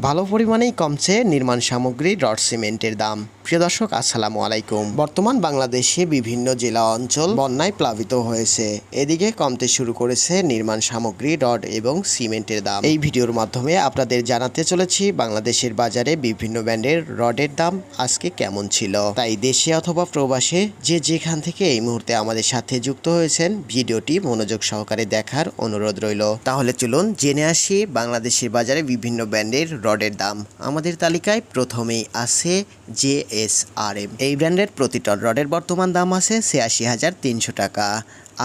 ভালো পরিমাণেই কমছে নির্মাণ সামগ্রী রড সিমেন্টের দাম। প্রিয় দর্শক, আসসালামু আলাইকুম। বর্তমান বাংলাদেশে বিভিন্ন জেলা অঞ্চল বন্যায় প্লাবিত হয়েছে। এদিকে কমতে শুরু করেছে নির্মাণ সামগ্রী, রড এবং সিমেন্টের দাম। এই ভিডিওর মাধ্যমে আপনাদের জানাতে চলেছি বাংলাদেশের বাজারে বিভিন্ন ব্র্যান্ডের রডের দাম আজকে কেমন ছিল। তাই দেশে অথবা প্রবাসে যে যেখান থেকে এই মুহূর্তে আমাদের সাথে যুক্ত হয়েছেন, ভিডিওটি মনোযোগ সহকারে দেখার অনুরোধ রইল। তাহলে চলুন জেনে আসি বাংলাদেশের বাজারে বিভিন্ন ব্র্যান্ডের রডের দাম। আমাদের তালিকায় প্রথমেই আছে জে এস আর এম এই ব্র্যান্ডের প্রতি টন রডের বর্তমান দাম আছে ছিয়াশি হাজার তিনশো টাকা।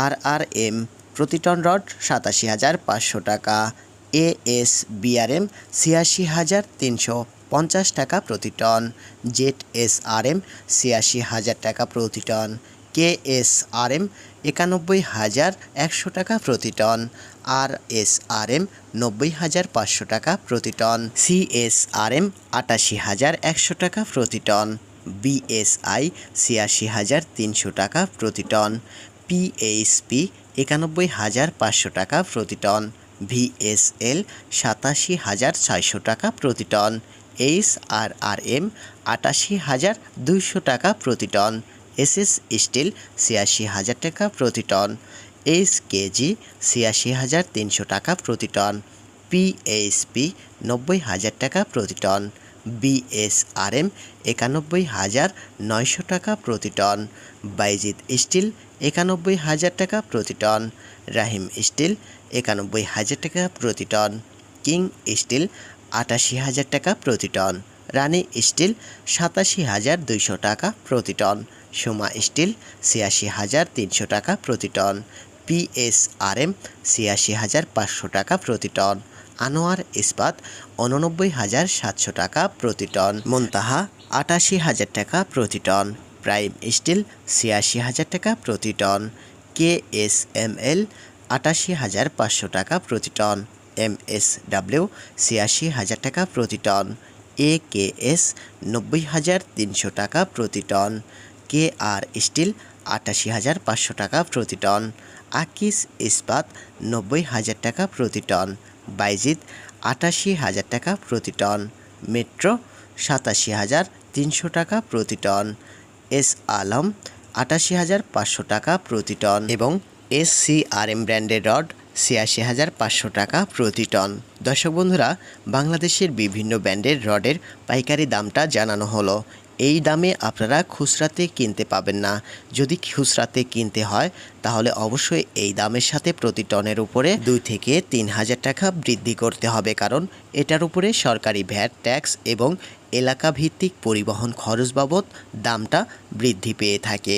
আর আর এম প্রতি টন রড সাতাশি হাজার পাঁচশো টাকা। এ এস বিআরএম ছিয়াশি হাজার তিনশো পঞ্চাশ টাকা প্রতি ton. Z S R M ছিয়াশি হাজার টাকা প্রতি ton. K S R M একানব্বই হাজার একশো টাকা প্রতি ton R S R M নব্বই হাজার পাঁচশো টাকা প্রতি ton C S R M আটাশি হাজার একশো টাকা প্রতি টন, বিএসআই ছিয়াশি হাজার তিনশো টাকা প্রতি টন, পিএইচপি একানব্বই হাজার পাঁচশো টাকা প্রতি টন, ভিএসএল সাতাশি হাজার ছয়শো টাকা প্রতি ton H R R M আটাশি হাজার দুইশো টাকা প্রতি টন এসএস স্টিল ছিয়াশি হাজার টাকা প্রতি টন। এইচ কেজি ছিয়াশি হাজার তিনশো টাকা প্রতি টন। পিএইচপি নব্বই হাজার টাকা প্রতি টন। বিএসআরএম একানব্বই হাজার নয়শো টাকা প্রতি টন। বাইজিৎ স্টিল একানব্বই হাজার টাকা প্রতি টন। রাহিম স্টিল একানব্বই হাজার টাকা প্রতি টন। কিং স্টিল আটাশি হাজার টাকা প্রতি টন। রানী স্টিল সাতাশি হাজার দুইশো টাকা প্রতি টন। সোমা স্টিল, ছিয়াশি হাজার তিনশো টাকা প্রতি টন। পিএসআরএম ছিয়াশি হাজার পাঁচশো টাকা প্রতি টন। আনোয়ার ইস্পাত, উননব্বই হাজার সাতশো টাকা প্রতি টন। মুনতাহা, আটাশি হাজার টাকা প্রতি টন। প্রাইম স্টিল, ছিয়াশি হাজার টাকা প্রতি ton. K S M L, আটাশি হাজার পাঁচশো টাকা প্রতি টন। এম এস ডাব্লিউ, ছিয়াশি হাজার টাকা প্রতি টন। এ কে এস, নব্বই হাজার তিনশো টাকা প্রতি টন। কে আর স্টিল আটাশি হাজার পাঁচশো টাকা প্রতি টন, আকিস ইস্পাত নব্বই হাজার টাকা প্রতি টন, বাইজিৎ আটাশি হাজার টাকা প্রতি টন, মেট্রো সাতাশি হাজার তিনশো টাকা প্রতি টন, এস আলম আটাশি হাজার পাঁচশো টাকা প্রতি টন এবং এস সি আর এম ব্র্যান্ডের রড ছিয়াশি হাজার পাঁচশো টাকা প্রতি টন। দর্শক বন্ধুরা, বাংলাদেশের বিভিন্ন ব্র্যান্ডের রডের পাইকারি দামটা জানানো হলো। এই দামে আপনারা খুচরাতে কিনতে পাবেন না। যদি খুচরাতে কিনতে হয়, তাহলে অবশ্যই এই দামের সাথে প্রতি টনের উপরে দুই থেকে তিন হাজার টাকা বৃদ্ধি করতে হবে। কারণ এটার উপরে সরকারি ভ্যাট, ট্যাক্স এবং এলাকা ভিত্তিক পরিবহন খরচ বাবদ দামটা বৃদ্ধি পেয়ে থাকে।